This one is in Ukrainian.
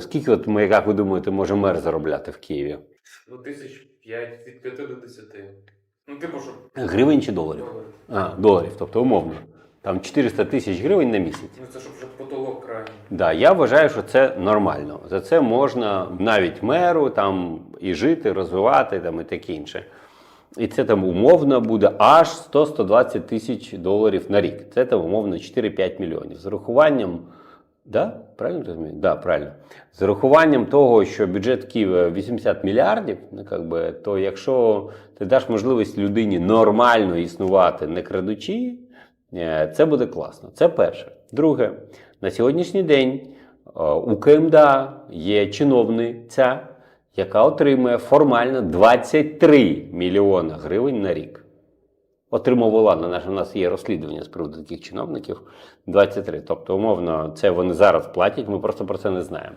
Скільки, от ми, як ви думаєте, може мер заробляти в Києві? Ну, тисяч п'ять, від п'яти до десяти. Ну, типу, що Гривень чи доларів? доларів. А, доларів, тобто умовно. Там 400 тисяч гривень на місяць. Ну, це щоб вже потолок крайній. Да, я вважаю, що це нормально. За це можна навіть меру там і жити, розвивати там і таке інше. І це там умовно буде аж 100-120 тисяч доларів на рік. Це там умовно 4-5 мільйонів. З урахуванням, да? правильно розумію? Да, правильно. З урахуванням того, що бюджет Києва 80 мільярдів, ну, как би, то якщо ти даш можливість людині нормально існувати, не крадучи, е, це буде класно. Це перше. Друге, на сьогоднішній день е, у КМДА є чиновниця, яка отримує формально 23 мільйона гривень на рік. Отримувала на наш, у нас є розслідування з приводу таких чиновників 23. Тобто, умовно, це вони зараз платять, ми просто про це не знаємо.